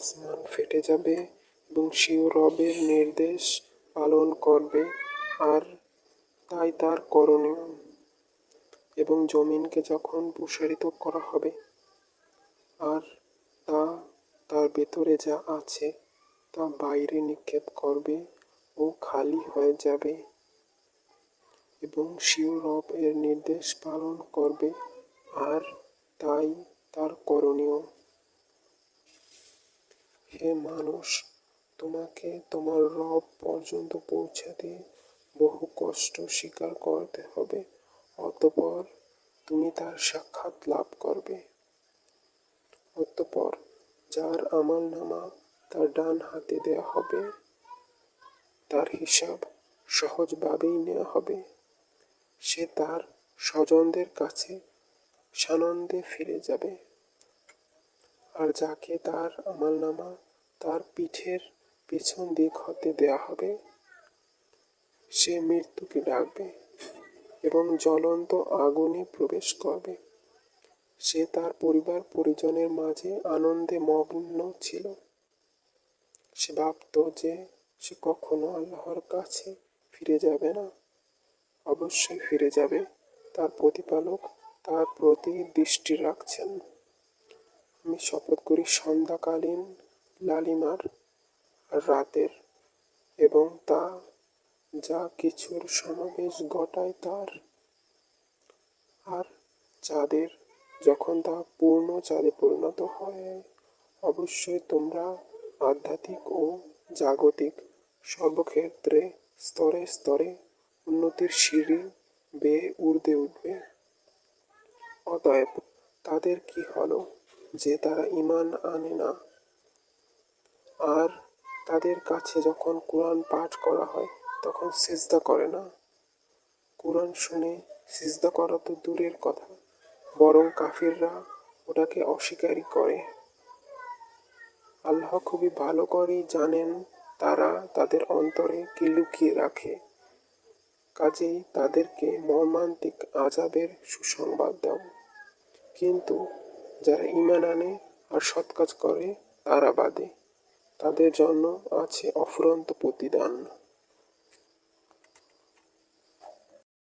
আসমান ফেটে যাবে এবং সেও রবের নির্দেশ পালন করবে আর তাই তার করণীয়। এবং জমিনকে যখন প্রসারিত করা হবে, আর তা তার ভেতরে যা আছে তা বাইরে নিক্ষেপ করবে ও খালি হয়ে যাবে। এবং সেও রব এর নির্দেশ পালন করবে আর তাই তার করণীয়। হে মানুষ, তোমাকে তোমার রব পর্যন্ত পৌঁছাতে বহু কষ্ট স্বীকার করতে হবে, অতপর তুমি তার সাক্ষাৎ লাভ করবে। অতপর যার আমল নামা তার ডান হাতে দেয়া হবে, তার হিসাব সহজভাবেই নেওয়া হবে। সে তার স্বজনদের কাছে সানন্দে ফিরে যাবে। আর যাকে তার আমলনামা তার পিঠের পেছন দিক হতে দেয়া হবে। সে মৃত্যুকে ডাকবে এবং জ্বলন্ত আগুনে প্রবেশ করবে। সে তার পরিবার পরিজনের মাঝে আনন্দে মগ্ন ছিল। সে ভাবত যে সে কখনো আল্লাহর কাছে ফিরে যাবে না। অবশ্যই ফিরে যাবে। তার প্রতিপালক তার প্রতি দৃষ্টি রাখছেন। আমি শপথ করি, সন্ধ্যাকালীন লালিমার রাতের এবং তা যা কিছুর সমাবেশ ঘটায় তার। আর চাঁদের যখন তা পূর্ণ চাঁদে পরিণত হয়, অবশ্যই তোমরা আধ্যাত্মিক ও জাগতিক সর্বক্ষেত্রে স্তরে স্তরে উন্নতির সিঁড়ি বেয়ে ঊর্ধ্বে উঠবে। অতএব তাদের কি হলো যে তারা ইমান আনে না? আর তাদের কাছে যখন কোরআন পাঠ করা হয়, তখন সিজদা করে না। কোরআন শুনে সিজদা করা তো দূরের কথা, বরং কাফিররা ওটাকে অস্বীকারই করে। আল্লাহ খুবই ভালো করেই জানেন তারা তাদের অন্তরে কি লুকিয়ে রাখে। কাজেই তাদেরকে মর্মান্তিক আজাবের সুসংবাদ দাও। কিন্তু যারা ইমান আনে আর সৎ কাজ করে, তারা বাদে। তাদের জন্য আছে অফুরন্ত প্রতিদান।